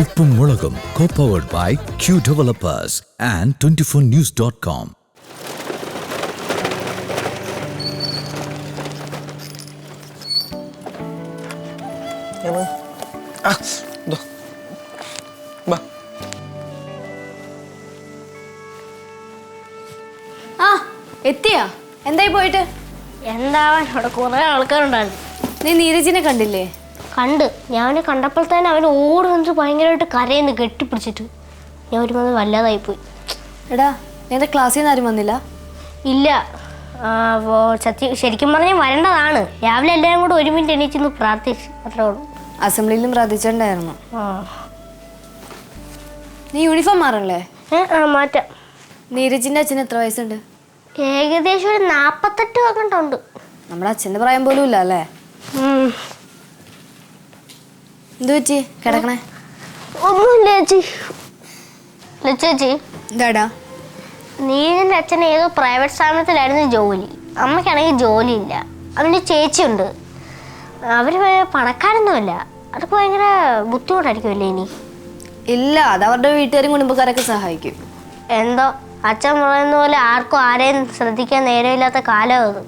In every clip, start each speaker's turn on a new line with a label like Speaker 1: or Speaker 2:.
Speaker 1: ഉപ്പും മുളകും co powered by Q developers and twenty four news dot com
Speaker 2: ആ
Speaker 3: എത്തിയാ? എന്തായി പോയിട്ട്?
Speaker 4: എന്താവാൻ അവിടെ കുറെ ആൾക്കാരുണ്ടായിരുന്നു.
Speaker 3: നീ നീരജിനെ കണ്ടില്ലേ?
Speaker 4: കണ്ട്. ഞാൻ കണ്ടപ്പോൾ തന്നെ അവൻ ഓടി വന്നിട്ട് ഭയങ്കരമായിട്ട് കരയെന്ന് കെട്ടിപ്പിടിച്ചിട്ട്. ഞാൻ ഒരു മതി വല്ലാതായിപ്പോയി.
Speaker 3: എടാ നിന്റെ ക്ലാസ്സിൽ നിന്ന് ആരും വന്നില്ല?
Speaker 4: ഇല്ല. സത്യ സത്യം ശരിക്കും പറഞ്ഞാൽ വരേണ്ടതാണ്. രാവിലെ എല്ലാവരും കൂടെ ഒരു മിനിറ്റ് എണീച്ചൊന്ന് പ്രാർത്ഥിച്ചു അത്രേ ഉള്ളൂ.
Speaker 3: അസംബ്ലിയിലും പ്രാർത്ഥിച്ചിട്ടുണ്ടായിരുന്നു നീ യൂണിഫോം മാറണല്ലേ?
Speaker 4: മാറ്റാം.
Speaker 3: നീരജിന്റെ അച്ഛന് എത്ര വയസ്സുണ്ട്?
Speaker 4: ഏകദേശം ഒരു നാപ്പത്തെട്ട് കണ്ടുണ്ട്
Speaker 3: നമ്മുടെ അച്ഛന്റെ പ്രായം പോലും ഇല്ല അല്ലേ? എന്തു പറ്റി? കിടക്കണേ.
Speaker 4: ഒന്നുമില്ല ചേച്ചി. ചേച്ചി.
Speaker 3: എന്താടാ?
Speaker 4: അച്ഛൻ ഏതോ പ്രൈവറ്റ് സ്ഥാപനത്തിലായിരുന്നു ജോലി. അമ്മയ്ക്കാണെങ്കിൽ ജോലിയില്ല. അവന്റെ ചേച്ചിയുണ്ട്. അവർ പണക്കാരൊന്നുമല്ല. അതൊക്കെ ഭയങ്കര ബുദ്ധിമുട്ടായിരിക്കുമല്ലേ ഇനി?
Speaker 3: ഇല്ല അത് അവരുടെ വീട്ടുകാരും കുടുംബക്കാരൊക്കെ സഹായിക്കും.
Speaker 4: എന്തോ? അച്ഛൻ പറയുന്ന പോലെ ആർക്കും ആരെയും ശ്രദ്ധിക്കാൻ നേരമില്ലാത്ത കാലം അത്.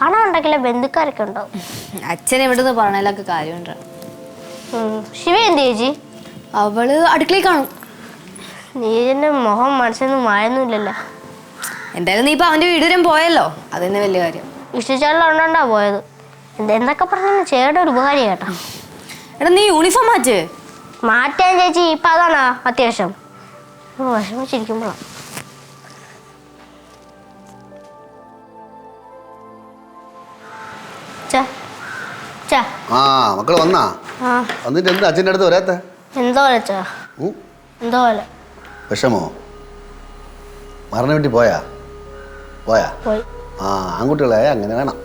Speaker 4: പണം ഉണ്ടെങ്കിലേ ബന്ധുക്കാരൊക്കെ ഉണ്ടാവും.
Speaker 3: അച്ഛൻ എവിടെ നിന്ന് പറഞ്ഞാലൊക്കെ
Speaker 4: ഉം. ശിവ എന്ത് ചേച്ചി?
Speaker 3: അവൾ അടുക്കളയിൽ കാണും.
Speaker 4: നീരന്റെ മുഖം മനസ്സൊന്നും മായൊന്നുമില്ലല്ലോ.
Speaker 3: എന്തായാലും നീ ഇപ്പൊ അവന്റെ വീട് വരെ പോയല്ലോ? അത് തന്നെ വലിയ കാര്യം.
Speaker 4: വിശ്വസിച്ചാലുണ്ടാ പോയത്? എന്ത് എന്തൊക്കെ പറഞ്ഞു ചേട്ടൻ ഒരു ഉപകാരം കേട്ടോ.
Speaker 3: എടാ നീ യൂണിഫോം മാറ്റ്.
Speaker 4: മാറ്റാൻ ചേച്ചി ഇപ്പൊ അതാണോ അത്യാവശ്യം? ഓ, വിഷമിച്ചിരിക്കുമ്പോഴാണ് ചാ ചാ
Speaker 5: ആ മക്കൾ വന്നാ?
Speaker 4: ആ.
Speaker 5: വന്നിട്ട് എന്താ അച്ഛന്റെ അടുത്ത് വരാത്ത?
Speaker 4: എന്തോ ചാ എന്തോ പോലെ.
Speaker 5: വിഷമോ? മരണ വീട്ടിൽ പോയാ? പോയാ. ആ ആൺകുട്ടികളെ അങ്ങനെ വേണം.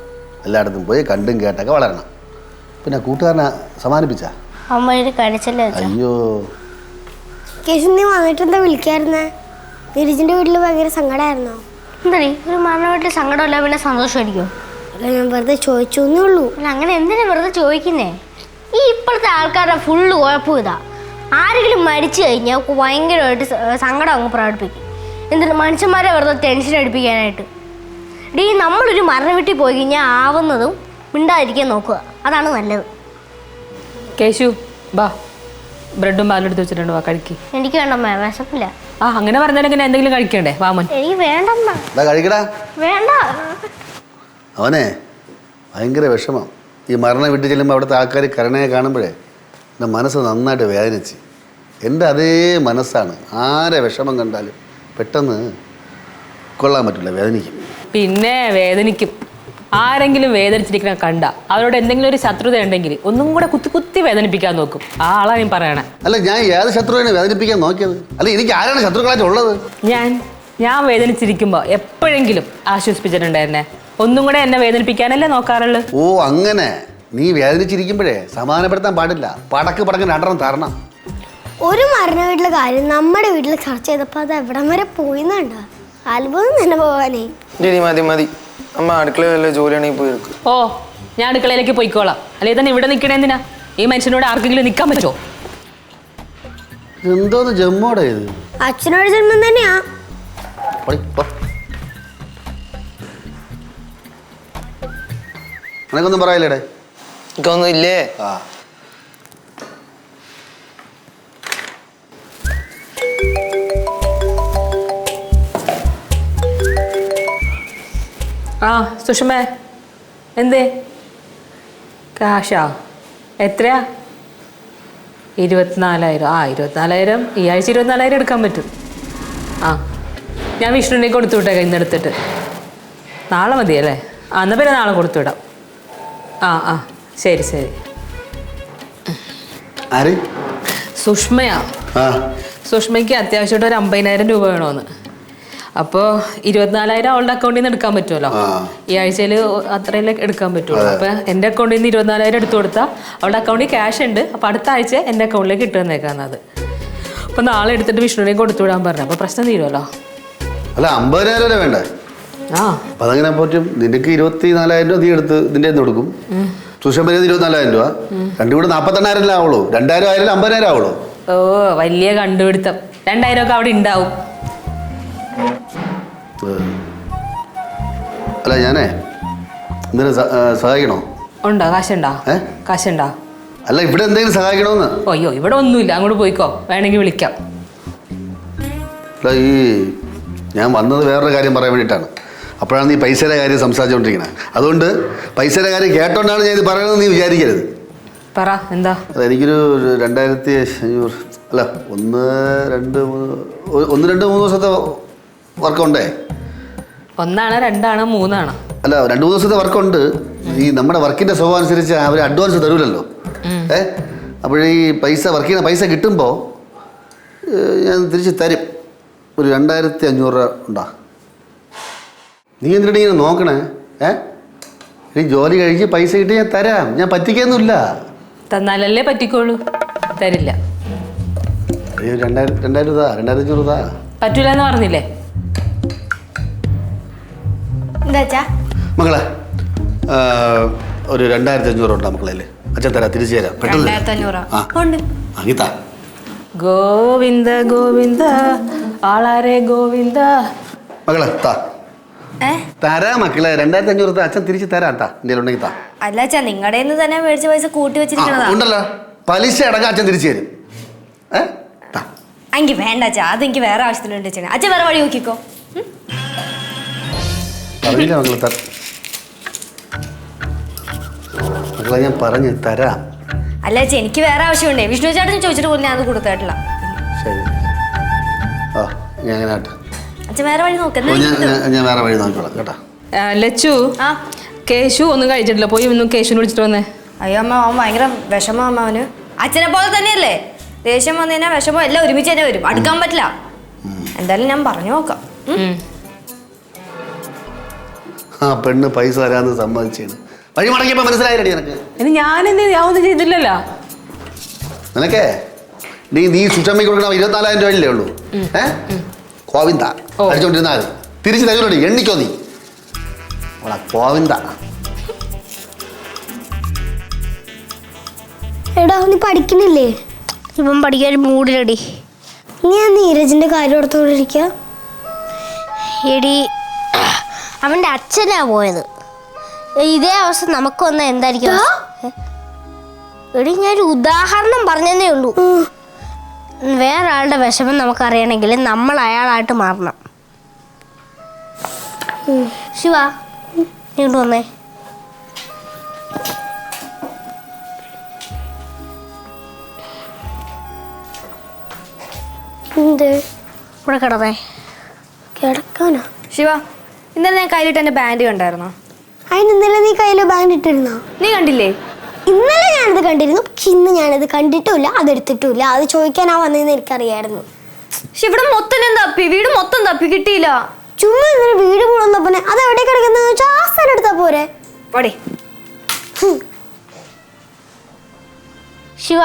Speaker 5: എല്ലായിടത്തും പോയി കണ്ടും കേട്ടൊക്കെ വളരണം. പിന്നെ കൂട്ടുകാരനെ സമാനിപ്പിച്ചാ?
Speaker 4: അമ്മ ഒരു കഴിച്ചല്ലേ വെച്ചാ
Speaker 5: അയ്യോ.
Speaker 6: കേശു നീ വന്നിട്ട് എന്താ വിളിക്കായിരുന്നേ? ഗിരിജിന്റെ വീട്ടിൽ ഭയങ്കര സങ്കടമായിരുന്നോ
Speaker 4: എന്താടി? ഒരു മരണ വീട്ടിൽ സങ്കടമല്ല പിന്നെ സന്തോഷമായിരിക്കും
Speaker 6: അല്ല ഞാൻ വെറുതെ ചോദിച്ചു എന്നേ ഉള്ളൂ.
Speaker 4: അല്ല അങ്ങനെ എന്തിനാ വെറുതെ ചോദിക്കുന്നേ? ഈ ഇപ്പോഴത്തെ ആൾക്കാരുടെ ഫുള്ള് കുഴപ്പം ഇതാ. ആരെങ്കിലും മരിച്ചു കഴിഞ്ഞാൽ ഭയങ്കരമായിട്ട് സങ്കടം അങ്ങ് പ്രകടിപ്പിക്കും. എന്നിട്ട് മനുഷ്യന്മാരെ വെറുതെ ടെൻഷൻ അടിപ്പിക്കാനായിട്ട്? ഡീ നമ്മളൊരു മരണ വീട്ടിൽ പോയി കഴിഞ്ഞാൽ ആവുന്നതും മിണ്ടാതിരിക്കാൻ നോക്കുക. അതാണ് നല്ലത്.
Speaker 7: കേശു ബാ. ബ്രെഡും പാലും എടുത്ത് വെച്ചിട്ടുണ്ട് വാ കഴിക്ക്.
Speaker 4: എനിക്ക് വേണ്ട വിശപ്പില്ല.
Speaker 7: ആ അങ്ങനെ പറഞ്ഞാലെങ്കിൽ എന്തെങ്കിലും കഴിക്കണ്ടേ? വാമൻ
Speaker 4: എനിക്ക് വേണ്ടമ്മ
Speaker 5: കഴിക്കടാ?
Speaker 4: വേണ്ട.
Speaker 5: അവനെ ഭയങ്കര വിഷമം. ഈ മരണ വീട്ടിൽ ചെല്ലുമ്പോൾ അവിടുത്തെ ആൾക്കാർ കരുണയെ കാണുമ്പോഴേ എന്റെ മനസ്സ് നന്നായിട്ട് വേദനിച്ച്. എന്റെ അതേ മനസ്സാണ്. ആരെ വിഷമം കണ്ടാലും പെട്ടെന്ന് കൊള്ളാൻ പറ്റില്ല വേദനിക്കും.
Speaker 7: പിന്നെ വേദനിക്കും. ആരെങ്കിലും വേദനിച്ചിരിക്കണ കണ്ട അവരോട് എന്തെങ്കിലും ഒരു ശത്രുത ഉണ്ടെങ്കിൽ ഒന്നും കൂടെ കുത്തി കുത്തി വേദനിപ്പിക്കാൻ നോക്കും. ആ ആളാ ഞാൻ പറയണേ.
Speaker 5: അല്ല ഞാൻ ഏത് ശത്രുവിനെ വേദനിപ്പിക്കാൻ നോക്കിയത്? അല്ല എനിക്ക് ആരാണ് ശത്രുക്കളായിട്ട് ഉള്ളത്?
Speaker 7: ഞാൻ ഞാൻ വേദനിച്ചിരിക്കുമ്പോൾ എപ്പോഴെങ്കിലും ആശ്വസിപ്പിച്ചിട്ടുണ്ട് എന്നെ ഒന്നും കൂടെ എന്നെ വേദനിപ്പിക്കാനല്ലേ നോക്കാറുള്ളൂ?
Speaker 5: ഓ അങ്ങനെ. നീ വേദനിച്ചിരിക്കുമ്പോഴേ സമാധാനപ്പെടുത്താൻ പാടില്ല. പടക്ക് പടക്ക് രണ്ടെണ്ണം തരണം.
Speaker 6: ഒരു മരണ വീട്ടിലെ കാര്യം നമ്മുടെ വീട്ടിൽ ചർച്ച ചെയ്തപ്പോൾ അത് എവിടം വരെ പോയിന്നുണ്ടോ? അത്ഭുതം തന്നെ പോവാനേ
Speaker 2: ഇനി മതി മതി. അമ്മ അടുക്കളയിൽ വല്ല ജോലിയാണെങ്കിൽ പോയി എടുക്കും.
Speaker 7: ഓ ഞാൻ അടുക്കളയിലേക്ക് പോയിക്കോളാം. അല്ലെ തന്നെ ഇവിടെ നിൽക്കണേ എന്തിനാ? ഈ മനുഷ്യനോട് ആർക്കെങ്കിലും നിൽക്കാൻ പറ്റുമോ
Speaker 5: എന്തോന്ന് ജമ്മോടെ ഇത്?
Speaker 6: അച്ഛനോട് ജന്മം തന്നെയാ.
Speaker 5: നിനക്കൊന്നും പറയില്ലേടെ
Speaker 2: എനിക്കൊന്നും ഇല്ലേ
Speaker 5: ആ.
Speaker 7: ആ സുഷമേ എന്തേ? കാശാ? എത്രയാ? ഇരുപത്തിനാലായിരം. ആ ഇരുപത്തിനാലായിരം. ഈ ആഴ്ച ഇരുപത്തിനാലായിരം എടുക്കാൻ പറ്റും. ആ. ഞാൻ വിഷ്ണുവിനെ കൊടുത്തു വിട്ടേക്കാം ഇന്നെടുത്തിട്ട്. നാളെ മതിയല്ലേ? ആ എന്നാൽ പിന്നെ നാളെ കൊടുത്തു വിടാം. ആ ആ. ശരി ശരി.
Speaker 5: ആര്?
Speaker 7: സുഷ്മയാ.
Speaker 5: ആ.
Speaker 7: സുഷ്മയ്ക്ക് അത്യാവശ്യമായിട്ട് ഒരു അമ്പതിനായിരം രൂപ വേണമെന്ന് അപ്പോൾ ഇരുപത്തിനാലായിരം അവളുടെ അക്കൗണ്ടിൽ നിന്ന് എടുക്കാൻ പറ്റുമല്ലോ. ഈ ആഴ്ചയിൽ അത്രയല്ലേ എടുക്കാൻ പറ്റുള്ളൂ. അപ്പോൾ എന്റെ അക്കൗണ്ടിൽ നിന്ന് ഇരുപത്തിനാലായിരം എടുത്തു കൊടുത്താൽ അവളുടെ അക്കൗണ്ടിൽ ക്യാഷ് ഉണ്ട്. അപ്പോൾ അടുത്ത ആഴ്ച എന്റെ അക്കൗണ്ടിലേക്ക് ഇട്ട് തന്നേക്കാന്നത് അപ്പോൾ നാളെ എടുത്തിട്ട് വിഷ്ണുവിനെ കൊടുത്തു വിടാൻ പറഞ്ഞു. അപ്പോൾ പ്രശ്നം തീരുമല്ലോ
Speaker 5: അല്ല അമ്പതിനായിരം വേണ്ടേ? അപ്പം അതങ്ങനെ പറ്റും. നിനക്ക് ഇരുപത്തി നാലായിരം രൂപ നീ എടുത്ത് ഇതിന്റെ കൊടുക്കും. സുഷമന് ഇരുപത്തിനാലായിരം രൂപ. രണ്ടും കൂടെ നാപ്പത്തെണ്ണായിരം അല്ലേ ആവുള്ളൂ. രണ്ടായിരം ആയാലും അമ്പതിനായിരം ആവുള്ളൂ.
Speaker 7: ഓ വലിയ കണ്ടുപിടുത്തം. രണ്ടായിരം ഒക്കെ അവിടെ ഉണ്ടാവും.
Speaker 5: അല്ല ഞാനേ എന്തിനു സഹായിക്കണോ?
Speaker 7: ഉണ്ടോ? കാശുണ്ടോ? കാശുണ്ടോ?
Speaker 5: അല്ല ഇവിടെ എന്തെങ്കിലും സഹായിക്കണമെന്ന്
Speaker 7: അയ്യോ ഇവിടെ ഒന്നുമില്ല. അങ്ങോട്ട് പോയിക്കോ. വേണമെങ്കിൽ വിളിക്കാം.
Speaker 5: അല്ല ഈ ഞാൻ വന്നത് വേറൊരു കാര്യം പറയാൻ വേണ്ടിയിട്ടാണ്. അപ്പോഴാണ് നീ പൈസയുടെ കാര്യം സംസാരിച്ചുകൊണ്ടിരിക്കുന്നത് അതുകൊണ്ട് പൈസയുടെ കാര്യം കേട്ടോണ്ടാണ് ഞാൻ ഇത് പറയണമെന്ന് നീ വിചാരിക്കരുത്.
Speaker 7: പറ എന്താ?
Speaker 5: എനിക്കൊരു ഒരു രണ്ടായിരത്തി അഞ്ഞൂറ് അല്ല ഒന്ന് രണ്ട് മൂന്ന് ഒന്ന് രണ്ട് മൂന്ന് ദിവസത്തെ വർക്കുണ്ടേ?
Speaker 7: ഒന്നാണ് രണ്ടാണ് മൂന്നാണ്.
Speaker 5: അല്ല രണ്ട് മൂന്ന് ദിവസത്തെ വർക്കുണ്ട്. ഈ നമ്മുടെ വർക്കിന്റെ സ്വഭാവം അനുസരിച്ച് അവർ അഡ്വാൻസ് തരൂലല്ലോ. ഏ? അപ്പോഴീ പൈസ വർക്ക് ചെയ്യുന്ന പൈസ കിട്ടുമ്പോൾ ഞാൻ തിരിച്ച് തരും. ഒരു രണ്ടായിരത്തി അഞ്ഞൂറ് രൂപ ഉണ്ടാ. നീ എന്തിനാണ് ഇങ്ങനെ നോക്കണേ? ഏ? നീ ജോലി കഴിച്ച് പൈസ കിട്ടി ഞാൻ തരാം. ഞാൻ പറ്റിക്കൊന്നുമില്ല.
Speaker 7: തന്നാലല്ലേ പറ്റിക്കോളൂ. തരില്ല.
Speaker 5: അയ്യോ രണ്ടായിരം രണ്ടായിരം രൂപ രണ്ടായിരത്തി അഞ്ഞൂറ് രൂപ
Speaker 7: പറ്റൂല എന്ന് പറഞ്ഞില്ലേ
Speaker 3: എന്താച്ചാ മക്കളെ
Speaker 5: മകളെ ആ, ഒരു രണ്ടായിരത്തി അഞ്ഞൂറ് ഉണ്ടോ മക്കളെ അച്ഛൻ തരാം തിരിച്ചു തരാം. പെട്ടെന്ന് തരാം.
Speaker 3: രണ്ടായിരത്തി അഞ്ഞൂറാ
Speaker 5: ആ
Speaker 3: ഉണ്ട്
Speaker 5: അങ്ങിത്താ
Speaker 7: ഗോവിന്ദ ഗോവിന്ദ ആളാരെ ഗോവിന്ദ.
Speaker 5: മകളെ താ. തരാ മക്കളെ. രണ്ടായിരത്തി അഞ്ഞൂറ് അച്ഛൻ തിരിച്ചു തരാം എന്തെങ്കിലും ഉണ്ടെങ്കിൽ താ
Speaker 3: അല്ല അച്ഛാ നിങ്ങളുടെ തന്നെ മേടിച്ച പൈസ കൂട്ടി വെച്ചിരിക്കണതാ.
Speaker 5: ഉണ്ടല്ലോ. പലിശ അടക്കം അച്ഛൻ തിരിച്ചു തരും.
Speaker 3: എനിക്ക് വേണ്ട അച്ഛാ. അത് എനിക്ക് വേറെ ആവശ്യത്തിനുണ്ട് അച്ഛനെ. അച്ഛൻ വേറെ വഴി നോക്കിക്കോ.
Speaker 5: മക്കളെ മക്കളെ ഞാൻ പറഞ്ഞു തരാം.
Speaker 3: അല്ല അച്ഛാ എനിക്ക് വേറെ ആവശ്യമുണ്ടേ. വിഷ്ണു ചേട്ടൻ ചോദിച്ചിട്ട് പോലും ഞാൻ അത് കൊടുത്തിട്ടില്ല
Speaker 5: ശരി. ആ ഞാൻ അങ്ങനെ ആട്ടെ.
Speaker 3: അച്ഛൻ വേറെ വഴി
Speaker 5: ഓ,
Speaker 3: നോക്കുന്ന
Speaker 5: ഞാൻ ഞാൻ- ഞാൻ വേറെ വഴി നോക്കിക്കോളാം കേട്ടോ.
Speaker 7: ആ, ലച്ചു.
Speaker 3: ആ.
Speaker 7: കേശു ഒന്നും കഴിച്ചിട്ടില്ല. പോയി ഒന്നും കേശുവിനെ വിളിച്ചിട്ട് വന്നേ.
Speaker 3: അയ്യോ അമ്മ അവൻ ഭയങ്കര വിഷമം അമ്മ അവന്. അച്ഛനെ പോലെ തന്നെയല്ലേ? ദേഷ്യം വന്നു കഴിഞ്ഞാൽ വിഷമം എല്ലാം ഒരുമിച്ച് തന്നെ വരും. അടുക്കാൻ പറ്റില്ല. എന്തായാലും ഞാൻ പറഞ്ഞു നോക്കാം.
Speaker 5: ആ പെണ്ണ് പൈസ തരാന്ന് സമ്മതിച്ചാണ്. വഴി മടക്കിയപ്പോൾ മനസ്സിലായില്ലേ നിനക്ക്.
Speaker 7: ഇനി ഞാൻ ഒന്നും ചെയ്തില്ലല്ലോ.
Speaker 5: നിനക്കേ? നീ നീ സുഷമ്മയ്ക്ക് കൊടുക്കണം ഇരുപത്തിനാലായിരം രൂപയല്ലേ ഉള്ളൂ? ഏ? കോവിന്ദ. അടിച്ചോണ്ടിരുന്നാൽ മതി തിരിച്ച് തരൂലടി എണ്ണിക്കോ നീ. അവളാ കോവിന്ദ
Speaker 6: എടാ നീ പഠിക്കണില്ലേ
Speaker 4: ഇവൻ പഠിക്കാൻ ഒരു മൂടിലടി.
Speaker 6: നീ ആ നീരജിന്റെ കാര്യം ഓർത്തോണ്ടിരിക്കുക
Speaker 4: എടി അവന്റെ അച്ഛനാ പോയത്. ഇതേ അവസ്ഥ നമുക്കൊന്ന് വന്ന എന്തായിരിക്കും? എടി ഞാനൊരു ഉദാഹരണം പറഞ്ഞതേ ഉള്ളൂ. വേറെ ആളുടെ വിഷമം നമുക്കറിയണമെങ്കിൽ നമ്മൾ അയാളായിട്ട് മാറണം. ശിവ ഇങ്ങോട്ട് വന്നേ.
Speaker 6: എന്ത്?
Speaker 4: ഇവിടെ കിടന്നേ.
Speaker 6: കിടക്കാനോ?
Speaker 3: ശിവ ഇന്നലെ ഞാൻ കയ്യിലിട്ട് എന്റെ ബാൻഡ് കണ്ടായിരുന്നോ?
Speaker 6: അതിന് ഇന്നലെ നീ കയ്യിൽ ബാൻഡ് ഇട്ടിരുന്നോ?
Speaker 3: നീ കണ്ടില്ലേ?
Speaker 6: ഇന്നലെ ഞാനത് കണ്ടിരുന്നു. പക്ഷെ ഇന്ന് ഞാനത് കണ്ടിട്ടുമില്ല അതെടുത്തിട്ടുമില്ല. അത് ചോദിക്കാനാ വന്നതെന്ന് എനിക്കറിയായിരുന്നു.
Speaker 3: പക്ഷെ ഇവിടെ മൊത്തം തപ്പി വീട് മൊത്തം തപ്പി കിട്ടിയില്ല.
Speaker 6: ചുമ്മാ ഇന്നലെ വീട് പോകുന്നപ്പനെ അത് എവിടെ കിടക്കുന്നത് വെച്ചാൽ ആ സ്ഥലം എടുത്താ പോരെ.
Speaker 3: പോടെ.
Speaker 4: ശിവ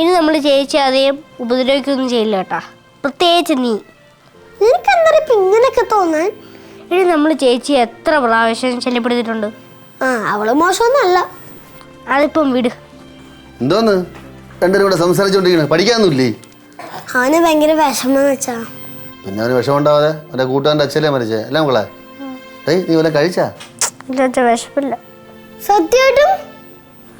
Speaker 4: ഇനി നമ്മൾ ചേച്ചി അതേ ഉപദ്രവിക്കൊന്നും ചെയ്യില്ല കേട്ടാ. പ്രത്യേകിച്ച് നീ.
Speaker 6: നിനക്ക് എന്താ ഇപ്പൊ ഇങ്ങനെയൊക്കെ തോന്നാൻ?
Speaker 4: ഇനി നമ്മൾ ചേച്ചി എത്ര പ്രാവശ്യം ശല്യപ്പെടുത്തിയിട്ടുണ്ട്?
Speaker 6: ആ അവൾ മോശമൊന്നുമല്ല.
Speaker 4: അതിപ്പം വിട്.
Speaker 5: എന്തോന്ന്? രണ്ടുപേരും കൂടെ സംസാരിച്ചോണ്ടിരിക്കണ. പഠിക്കാനൊന്നുമില്ലേ?
Speaker 6: അവന് ഭയങ്കര വിഷമം വെച്ചാ.
Speaker 5: പിന്നെ അവന് വിഷമം ഉണ്ടാവാതെ മറ്റേ കൂട്ടുകാരന്റെ അച്ഛല്ലേ മരിച്ചേ. അല്ല മക്കളെ? ഏയ് നീ വല്ല കഴിച്ചാ?
Speaker 4: വിഷമില്ല.
Speaker 6: സത്യമായിട്ടും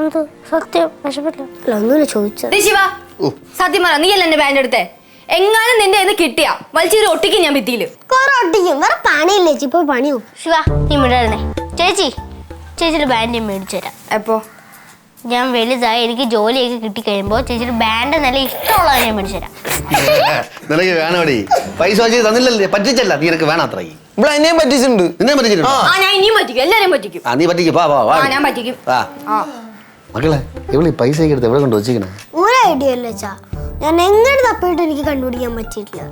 Speaker 4: എന്ത്? സത്യം വിഷമില്ല.
Speaker 6: അല്ല ഒന്നുമില്ല ചോദിച്ചത്.
Speaker 3: ദേ ശിവ
Speaker 5: ഓ.
Speaker 3: സത്യം പറ നീയല്ല എന്റെ ബാൻഡ് എടുത്തേ? എങ്ങാനും നിന്റെ ഇത് കിട്ടിയാ വലിച്ചൊരു ഒട്ടിക്ക് ഞാൻ ഭിത്തിയിൽ.
Speaker 6: കുറെ ഒട്ടിക്കും വേറെ പണിയില്ലേ ചേച്ചി ഇപ്പൊ പണിയോ?
Speaker 4: ശിവ നീ മിണ്ടായിരുന്നേ ചേച്ചി ചേച്ചിയുടെ ബാൻഡ് മേടിച്ചു തരാം.
Speaker 3: എപ്പോ?
Speaker 4: ഞാൻ വലുതായി എനിക്ക് ജോലിയൊക്കെ കിട്ടി കഴിയുമ്പോൾ ചേച്ചിയുടെ ബാൻഡ് നല്ല ഇഷ്ടമുള്ളത് ഞാൻ മേടിച്ചു തരാം.
Speaker 5: നിനക്ക് വേണോടി പൈസ വാങ്ങിച്ച് തന്നില്ലല്ലേ? പറ്റിച്ചല്ല. നീ നിനക്ക് വേണം അത്രയും.
Speaker 2: ഇവിടെ എന്നെയും പറ്റിച്ചിട്ടുണ്ട്.
Speaker 5: നിന്നെ പറ്റിച്ചിട്ടുണ്ടോ?
Speaker 3: ആ. ഞാൻ ഇനിയും പറ്റിക്കും. എല്ലാരെയും പറ്റിക്കും.
Speaker 5: ആ നീ പറ്റിക്ക്. വാ വാ വാ.
Speaker 3: ആ ഞാൻ പറ്റിക്കും.
Speaker 5: വാ.
Speaker 3: ആ.
Speaker 5: മക്കളെ എവിടെ പൈസ ഒക്കെ എടുത്ത് എവിടെ കൊണ്ട് വെച്ചിരിക്കണേ?
Speaker 6: ഒരു ഐഡിയ ഇല്ല ചാ ഞാൻ എങ്ങനെ തപ്പിയിട്ട് എനിക്ക് കണ്ടുപിടിക്കാൻ പറ്റിയിട്ടില്ല.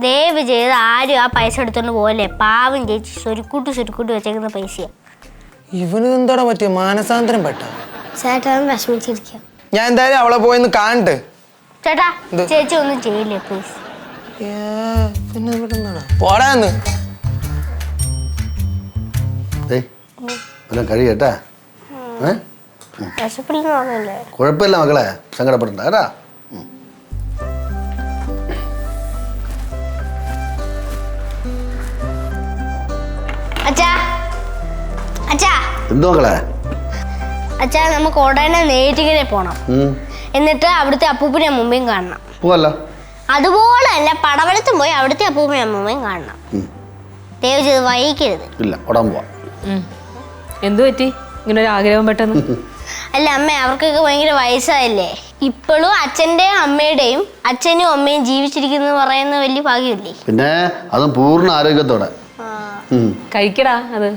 Speaker 4: ദയവ് ചെയ്ത് ആരും ആ പൈസ എടുത്തോണ്ട് പോലെ പാവം ചേച്ചി സ്വരുക്കൂട്ട് സ്വരുക്കൂട്ട് വെച്ചേക്കുന്ന പൈസയാ.
Speaker 2: ഇവന് എന്താടാ പറ്റിയ? മാനസാന്തരം പെട്ട.
Speaker 6: ചേട്ടൻ വിഷമിച്ചിരിക്കുക
Speaker 2: ഞാൻ എന്തായാലും അവളെ പോയിന്ന് കാണട്ടെ.
Speaker 4: ചേട്ടാ ചേച്ചി ഒന്നും ചെയ്യില്ലേ പ്ലീസ്
Speaker 2: പിന്നെ ഇവിടെ നിന്നാണ് പോടാന്ന്
Speaker 5: എല്ലാം കഴിയട്ടാ. ഏ?
Speaker 4: വിശപ്പില്ലെന്ന് പറഞ്ഞല്ലേ
Speaker 5: കുഴപ്പമില്ല മകളെ സങ്കടപ്പെടണ്ട കേട്ടാ? അച്ഛാ. അച്ഛാ. എന്തോ മകളെ
Speaker 4: അച്ഛാ നമുക്ക് ഉടനെ നേരിട്ടിങ്ങനെ പോണം. എന്നിട്ട് അവിടുത്തെ അപ്പൂപ്പിനെ അമ്മൂമ്മയും കാണണം.
Speaker 5: പോവല്ലോ?
Speaker 4: അതുപോലെ തന്നെ പടവലത്തും പോയി അവിടുത്തെ അപ്പൂപ്പിനെ അമ്മൂമ്മയും കാണണം. ദയവ് ചെയ്ത് വൈകിക്കരുത്.
Speaker 5: ഇല്ല ഉടൻ പോവാം.
Speaker 7: ഉം. എന്തു പറ്റി? ഇങ്ങനെ ഒരു ആഗ്രഹം പെട്ടെന്ന്?
Speaker 4: അല്ല അമ്മ അവർക്കൊക്കെ ഭയങ്കര വയസ്സായല്ലേ? ഇപ്പോഴും അച്ഛന്റെയും അമ്മയുടെയും അച്ഛനും അമ്മയും ജീവിച്ചിരിക്കുന്നു പറയുന്ന വലിയ ഭാഗ്യമില്ലേ?
Speaker 5: പിന്നെ അതും പൂർണ ആരോഗ്യത്തോടെ.
Speaker 7: കഴിക്കടാ അത്.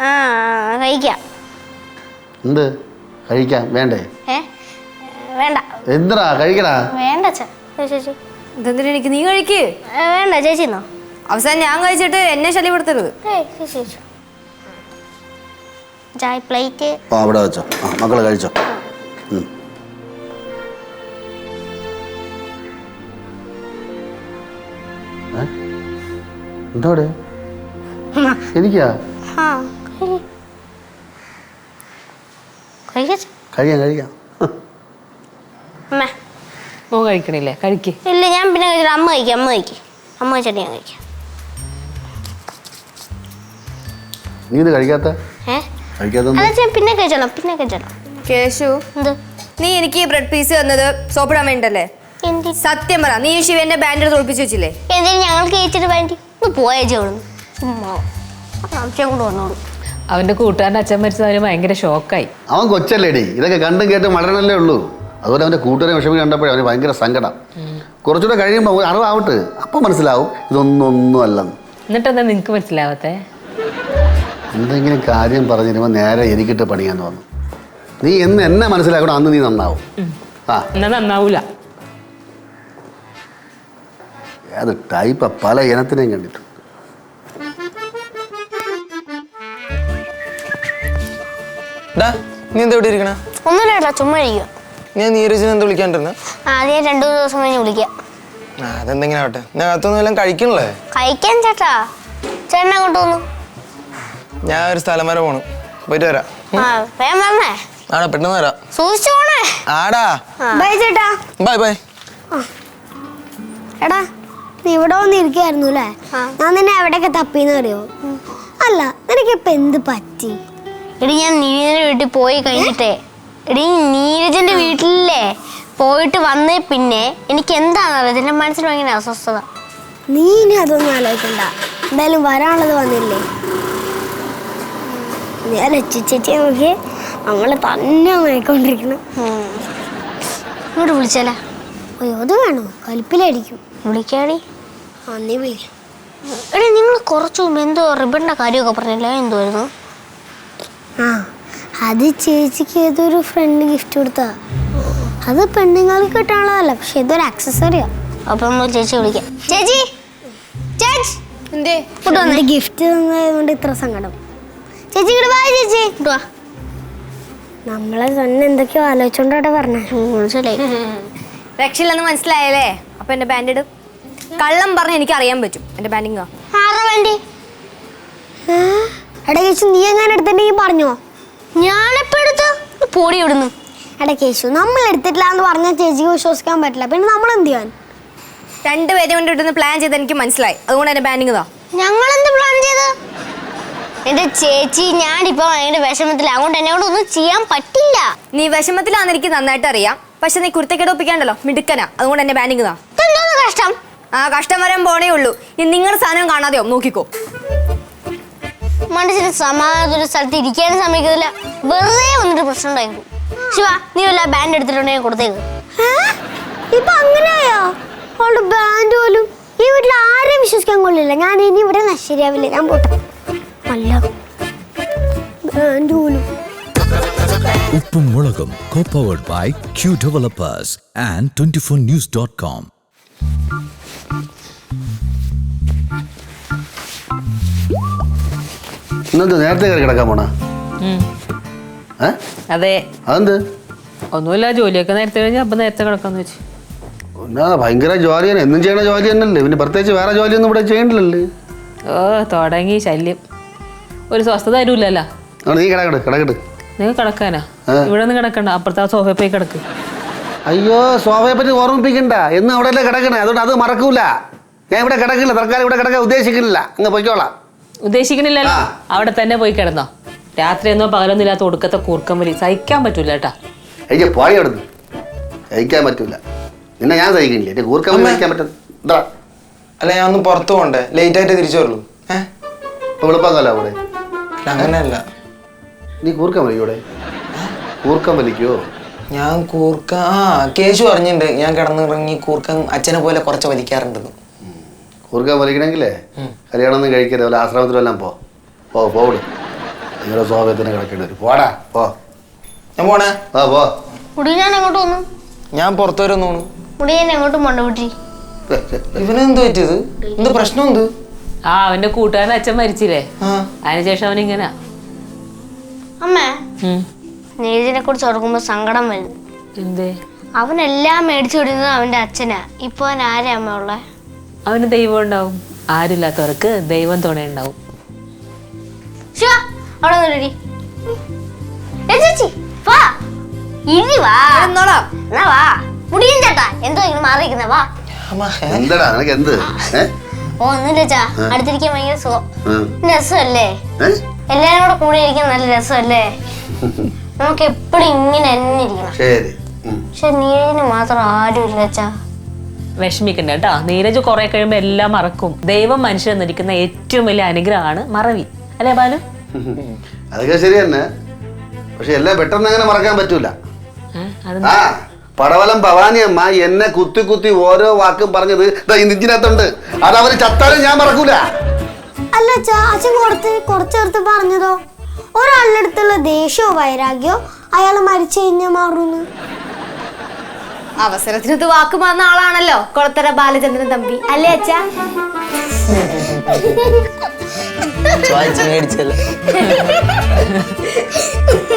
Speaker 4: ആ കഴിക്കാം.
Speaker 5: എന്ത്? കഴിക്കാം. വേണ്ടേ?
Speaker 4: ഏ? വേണ്ട.
Speaker 5: എന്തിനാ? കഴിക്കടാ.
Speaker 4: വേണ്ട അച്ഛാ. ഏ, ചേച്ചി.
Speaker 3: ഇതെന്തിനാ എനിക്ക്? നീ കഴിക്ക്.
Speaker 4: ഏ, വേണ്ട ചേച്ചി എന്നോ
Speaker 3: അവസാനം ഞാൻ കഴിച്ചിട്ട് എന്നെ ശല്യപ്പെടുത്തരുത്.
Speaker 4: ഏയ് ചേച്ചി ചേച്ചി. ചായ പ്ലേറ്റ്.
Speaker 5: ആ അവിടെ വെച്ചോ. ആ മക്കൾ കഴിച്ചോ. ഉം. ഏ? എനിക്കാ?
Speaker 4: ആ കഴിക്കാം?
Speaker 5: കഴിക്കാം
Speaker 4: അമ്മ
Speaker 7: മോൻ കഴിക്കണില്ലേ? കഴിക്ക്.
Speaker 4: ഇല്ല ഞാൻ പിന്നെ കഴിച്ചില്ല. അമ്മ കഴിക്കാം അമ്മ കഴിക്കാം. അമ്മ വെച്ചിട്ട് ഞാൻ കഴിക്കാം.
Speaker 5: നീ ഇത് കഴിക്കാത്ത?
Speaker 4: ഏ?
Speaker 5: കഴിക്കാത്ത
Speaker 4: പിന്നെ കഴിച്ചോളാം പിന്നെ കഴിച്ചോളാം.
Speaker 3: കേശു
Speaker 4: എന്ത്?
Speaker 3: നീ എനിക്ക് ഈ ബ്രെഡ് പീസ് തന്നത് സോപ്പിടാൻ വേണ്ടല്ലേ? സത്യം പറ നീ ഈ ശിവന്റെ ബാൻഡ് തോൽപ്പിച്ചു വെച്ചില്ലേ?
Speaker 4: എന്തിനും ഞങ്ങൾക്ക് ഏച്ചിട്ട് വേണ്ടി? ഒന്ന് പോയേച്ചി അവിടുന്ന് കൊണ്ട് വന്നോളൂ.
Speaker 7: അവന്റെ കൂട്ടുകാരന്റെ അച്ഛൻ മരിച്ചത് അവന് ഭയങ്കര ഷോക്കായി.
Speaker 5: അവൻ കൊച്ചല്ലേടി. ഇതൊക്കെ കണ്ടും കേട്ടും വളരണല്ലേ ഉള്ളൂ. അതുപോലെ അവന്റെ കൂട്ടുകാരെ വിഷമം കണ്ടപ്പോഴേ അവന് ഭയങ്കര സങ്കടം. കുറച്ചുകൂടെ കഴിയുമ്പോൾ ഒരു അറിവാവട്ടെ. അപ്പോൾ മനസ്സിലാവും ഇതൊന്നും ഒന്നും അല്ലെന്ന്.
Speaker 7: എന്നിട്ടെന്താ നിനക്ക് മനസ്സിലാവത്തെ?
Speaker 5: എന്തെങ്കിലും കാര്യം പറഞ്ഞു തരുമ്പോൾ നേരെ എനിക്കിട്ട് പണിയാന്ന് പറഞ്ഞു. നീ എന്ന് എന്നെ മനസ്സിലാക്കണം അന്ന് നീ നന്നാവും. ആ.
Speaker 7: എന്നാ നന്നാവൂല.
Speaker 5: അത് ടൈപ്പ് പല ഇനത്തിനെയും കണ്ടിട്ടുണ്ട്.
Speaker 2: ഡാ നീ എന്താ ഇവിടെ ഇരിക്കണ?
Speaker 4: ഒന്നുമില്ല ചുമ്മാ ഇരിക്കുക
Speaker 2: ഞാൻ നീരജിനെ എന്താ വിളിക്കാണ്ടിരുന്ന?
Speaker 4: ആദ്യം രണ്ടു മൂന്ന് ദിവസം കഴിഞ്ഞ് വിളിക്കാം.
Speaker 2: ആ അതെന്തെങ്കിലും ആവട്ടെ. ഞാൻ അകത്തൊന്നും എല്ലാം കഴിക്കണല്ലേ?
Speaker 4: കഴിക്കാൻ ചേട്ടാ.
Speaker 2: ഞാൻ ഒരു സ്ഥലം വരെ പോണു. പോയിട്ട് വരാം.
Speaker 4: ആ വേഗം വന്നേ.
Speaker 2: ആടാ പെട്ടെന്ന് വരാം.
Speaker 4: സൂക്ഷിച്ചു പോണേ.
Speaker 2: ആടാ.
Speaker 6: ബൈ ചേട്ടാ.
Speaker 2: Bye bye.
Speaker 6: എടാ നീ ഇവിടെ അല്ലേ? ഞാൻ നിന്നെ എവിടെയൊക്കെ തപ്പിന്ന് അറിയോ? അല്ല നിനക്കിപ്പൊ എന്ത് പറ്റി?
Speaker 4: എടി ഞാൻ നീരജന്റെ വീട്ടിൽ പോയി കഴിഞ്ഞിട്ടേ. എടി നീരജന്റെ വീട്ടിലല്ലേ? പോയിട്ട് വന്നേ പിന്നെ എനിക്ക് എന്താണെന്നറിയാം എന്റെ മനസ്സിൽ ഭയങ്കര അസ്വസ്ഥത.
Speaker 6: നീ ഇനി അതൊന്നും ആലോചിക്കണ്ട. എന്തായാലും വരാനുള്ളത് വന്നില്ലേ? ഞാൻ ചേച്ചി നോക്കി നമ്മൾ തന്നെ
Speaker 4: നോക്കൊണ്ടിരിക്കണം. ഇങ്ങോട്ട് വിളിച്ചാലേ?
Speaker 6: അയ്യോ അത് വേണോ? കലിപ്പിലടിക്കും
Speaker 4: വിളിക്കാടി.
Speaker 6: ആ നീ വിളി.
Speaker 4: എടി നിങ്ങൾ കുറച്ചു മുമ്പ് എന്തോ റിബണിന്റെ കാര്യമൊക്കെ പറഞ്ഞില്ല? എന്തോ
Speaker 6: ആ അത് ചേച്ചിക്ക് ഏതൊരു ഫ്രണ്ട് ഗിഫ്റ്റ് കൊടുത്താ? അത് പെണ്ണുങ്ങൾക്ക് കിട്ടാനുള്ളതല്ല പക്ഷെ ഇതൊരു ആക്സസറിയാ
Speaker 4: അപ്പൊ ചേച്ചി വിളിക്കാം. ചേച്ചി! ചേച്ചി!
Speaker 3: എന്തേ?
Speaker 6: ഗിഫ്റ്റ് തന്നതുകൊണ്ട് ഇത്ര സങ്കടം. ചേച്ചി ഇങ്ങോട്ട് വാ ചേച്ചി.
Speaker 4: വാ.
Speaker 6: നമ്മളെ തന്നെ എന്തൊക്കെയോ ആലോചിച്ചോണ്ടോടെ പറഞ്ഞേ.
Speaker 4: മനസ്സിലായി
Speaker 3: രക്ഷയില്ലെന്ന് മനസ്സിലായല്ലേ? അപ്പൊ എന്റെ ബാൻഡ് ഇടും. കള്ളം പറഞ്ഞ് എനിക്ക് അറിയാൻ പറ്റും. എന്റെ ബാൻഡിങ്ങോ
Speaker 4: ആരുടെ വേണ്ടി
Speaker 6: എടാ ചേച്ചി നീ എങ്ങനെ എടുത്തിട്ടുണ്ടെങ്കിൽ പറഞ്ഞോ.
Speaker 4: ഞാനെപ്പോ എടുത്തു? പോടി ഇവിടുന്ന്
Speaker 6: എടാ കേശു നമ്മൾ എടുത്തിട്ടില്ല എന്ന് പറഞ്ഞാൽ ചേച്ചിക്ക് വിശ്വസിക്കാൻ പറ്റില്ല. പിന്നെ നമ്മൾ എന്ത് ചെയ്യാൻ?
Speaker 3: രണ്ടുപേരും കൊണ്ട് ഇടുന്ന പ്ലാൻ ചെയ്ത് എനിക്ക് മനസ്സിലായി. അതുകൊണ്ട് എന്റെ ബാനിങ്
Speaker 4: ഞങ്ങൾ എന്ത് പ്ലാൻ ചെയ്ത്? എന്റെ ചേച്ചി ഞാനിപ്പോ ഭയങ്കര വിഷമത്തില. അതുകൊണ്ട് എന്നെ കൊണ്ട് ഒന്നും ചെയ്യാൻ പറ്റില്ല.
Speaker 3: നീ വിഷമത്തിലാന്ന് എനിക്ക് നന്നായിട്ട് അറിയാം. പക്ഷെ നീ കുരുത്തക്കേട് ഒപ്പിക്കാണ്ടല്ലോ. മിടുക്കനാ. അതുകൊണ്ട് എന്റെ ബാനിങ് താ
Speaker 4: കഷ്ടം?
Speaker 3: ആ കഷ്ടം വരാൻ പോണേ ഉള്ളൂ. നിങ്ങളുടെ സാധനം കാണാതെയോ? നോക്കിക്കോ.
Speaker 4: മനസ്സിന് സമാധാനത്തൊരു സ്ഥലത്ത് ഇരിക്കാനും സമ്മതിക്കത്തില്ല. വെറുതെ വന്നിട്ട് പ്രശ്നം ഉണ്ടായിരുന്നു. ശിവ നീ വല്ല ബാൻഡ് എടുത്തിട്ടുണ്ടെങ്കിൽ കൊടുത്തേക്ക്.
Speaker 6: ഇപ്പൊ അങ്ങനെയായോ? അവളുടെ ബാൻഡ് പോലും. ഈ വീട്ടിൽ ആരെയും വിശ്വസിക്കാൻ കൊള്ളില്ല. ഞാൻ ഇനി ഇവിടെ ശരിയാവില്ല ഞാൻ പോട്ടെ. അല്ല. ബാൻഡ് പോലും.
Speaker 1: ഉപ്പും മുളകും co-powered by Q Developers and 24news.com.
Speaker 5: ഇന്നത്തെ നേരത്തെ കയറി കിടക്കാൻ പോണ. ഏ?
Speaker 7: അതെ.
Speaker 5: അതെന്ത്?
Speaker 7: ഒന്നുമില്ല ജോലിയൊക്കെ നേരത്തെ കഴിഞ്ഞാൽ അപ്പം നേരത്തെ കിടക്കാന്ന് വെച്ച്.
Speaker 5: എന്നാ ഭയങ്കര ജോലിയാണ്. എന്നും ചെയ്യണ ജോലി തന്നെയല്ലേ. പിന്നെ പ്രത്യേകിച്ച് വേറെ ജോലിയൊന്നും ഇവിടെ ചെയ്യണ്ടല്ലേ
Speaker 7: ഓ തുടങ്ങി ശല്യം. ഒരു സ്വസ്ഥത തരൂലല്ലോ
Speaker 5: അവിടെ നീ കിടക്കട്ടെ കിടക്കട്
Speaker 7: നിങ്ങൾ കിടക്കാനാ? ഇവിടെ നിന്ന് കിടക്കണ്ട. അപ്പുറത്തെ ആ സോഫയിൽ പോയി കിടക്ക്.
Speaker 5: അയ്യോ സോഫയെ പറ്റി ഓർമ്മിപ്പിക്കണ്ട. എന്നും അവിടെ അല്ലേ കിടക്കണേ. അതുകൊണ്ട് അത് മറക്കൂല. ഞാൻ ഇവിടെ കിടക്കില്ല. തൽക്കാലം ഇവിടെ കിടക്കാൻ ഉദ്ദേശിക്കുന്നില്ല. അങ്ങ് പൊയ്ക്കോളാം.
Speaker 7: ഉദ്ദേശിക്കണില്ലല്ലോ അവിടെ തന്നെ പോയി കിടന്നോ. രാത്രി എന്നോ പകലൊന്നും ഇല്ലാത്ത ഒടുക്കത്തെ കൂർക്കം വലി സഹിക്കാൻ പറ്റൂല കേട്ടാ.
Speaker 5: എനിക്ക് പോയി അവിടുന്ന് സഹിക്കാൻ പറ്റൂല. നിന്നെ ഞാൻ സഹിക്കണില്ല എന്റെ കൂർക്കം
Speaker 2: അമ്മേ.
Speaker 5: സഹിക്കാൻ പറ്റും ഇതാ.
Speaker 2: അല്ല ഞാൻ ഒന്ന് പുറത്തു പോണ്ടേ ലേറ്റ് ആയിട്ട് തിരിച്ചു വരുള്ളൂ. ഏഹ്
Speaker 5: ഇപ്പൊ അവിടെ?
Speaker 2: അങ്ങനല്ല അങ്ങനെയല്ല.
Speaker 5: നീ കൂർക്കം വലിക്കൂടെ കൂർക്കം വലിക്കോ?
Speaker 2: ഞാൻ കൂർക്ക ആ കേശു പറഞ്ഞിട്ടുണ്ട് ഞാൻ കിടന്നിറങ്ങി കൂർക്കം അച്ഛനെ പോലെ കുറച്ച് വലിക്കാറുണ്ടെന്ന്.
Speaker 5: കൂർക്കം വലിക്കണമെങ്കിലേ കല്യാണം ഒന്നും കഴിക്കരുത് വല്ല ആശ്രമത്തിലെല്ലാം പോ. പോ പോവിടും നിങ്ങളുടെ സ്വാഗതത്തിന് കിടക്കേണ്ടി വരും. പോടാ പോ.
Speaker 2: ഞാൻ പോണേ?
Speaker 5: ആ പോ.
Speaker 4: മുടി ഞാൻ എങ്ങോട്ട് വന്നു?
Speaker 2: ഞാൻ പുറത്തു വരെ തോന്നുന്നു
Speaker 4: മുടി ഞാൻ എങ്ങോട്ട് മണ്ടവിട്ടി
Speaker 2: ഇവനെന്ത് പറ്റിയത്? എന്ത് പ്രശ്നം എന്ത്
Speaker 7: ആ അവന്റെ കൂട്ടുകാരൻ അച്ഛൻ മരിച്ചില്ലേ?
Speaker 2: ആ.
Speaker 7: അതിനുശേഷം അവൻ ഇങ്ങനെ.
Speaker 4: അമ്മേ നീരജിനെ കുറിച്ച് ഓർക്കുമ്പോ സങ്കടം വരുന്നു.
Speaker 7: എന്തേ?
Speaker 4: അവനെല്ലാം മേടിച്ചു വിടുന്നത് അവന്റെ അച്ഛനാ. ഇപ്പൊ അവൻ ആരെയമ്മ അമ്മ ഉള്ളേ?
Speaker 7: അവന് ദൈവം ഉണ്ടാവും. ആരില്ലാത്തവർക്ക് ദൈവം തുണയുണ്ടാവും
Speaker 4: ശിവ, അവിടെ നിന്നെടി. ഏ ചേച്ചി വാ. ഇനി വാ. എന്നാ വാ. മുടിയും ചേട്ടാ എന്തോ ഇങ്ങനെ മാറിയിരിക്കുന്ന വാ.
Speaker 5: എന്താടാ നിനക്ക് എന്ത്? ഏ?
Speaker 4: ഓ ഒന്നുമില്ല ചാ അടുത്തിരിക്കാൻ ഭയങ്കര സുഖം.
Speaker 5: ഉം.
Speaker 4: രസമല്ലേ?
Speaker 5: ഏ?
Speaker 4: എല്ലാരും കൂടെ കൂടെ ഇരിക്കാൻ നല്ല രസമല്ലേ? നമുക്ക് എപ്പോഴും ഇങ്ങനെ തന്നെ ഇരിക്കണം.
Speaker 5: ശരി. ഉം.
Speaker 4: പക്ഷെ നീരജിന് മാത്രം ആരും ഇല്ല ചാ
Speaker 7: വിഷമിക്കണ്ട കേട്ടോ. നീരജ് കുറെ കഴിയുമ്പോൾ എല്ലാം മറക്കും. ദൈവം മനുഷ്യൻ എന്നിരിക്കുന്ന ഏറ്റവും വലിയ അനുഗ്രഹമാണ് മറവി. അല്ലേ ബാലു?
Speaker 5: അതൊക്കെ ശരി തന്നെ. പക്ഷെ എല്ലാം പെട്ടെന്ന് അങ്ങനെ മറക്കാൻ പറ്റൂല.
Speaker 7: പടവലം ഭവാനി
Speaker 5: ആ പടവലം ഭവാനിയമ്മ എന്നെ കുത്തി കുത്തി ഓരോ വാക്കും പറഞ്ഞത് ദാ ഈ അത് അവർ ചത്താലും ഞാൻ മറക്കൂല.
Speaker 6: അല്ല അച്ഛാ അച്ഛൻ കുറച്ച് കുറച്ചെടുത്ത് പറഞ്ഞതോ? ഒരാളുടെ അടുത്തുള്ള ദേഷ്യമോ വൈരാഗ്യോ? അയാൾ മരിച്ചു കഴിഞ്ഞാൽ മാറുന്നു?
Speaker 3: അവസരത്തിന് വാക്ക് വാക്കുമാർന്ന ആളാണല്ലോ. കൊളത്തര ബാലചന്ദ്രൻ തമ്പി. അല്ലേ അച്ഛാ?
Speaker 2: ചോദിച്ചു മേടിച്ചല്ലോ.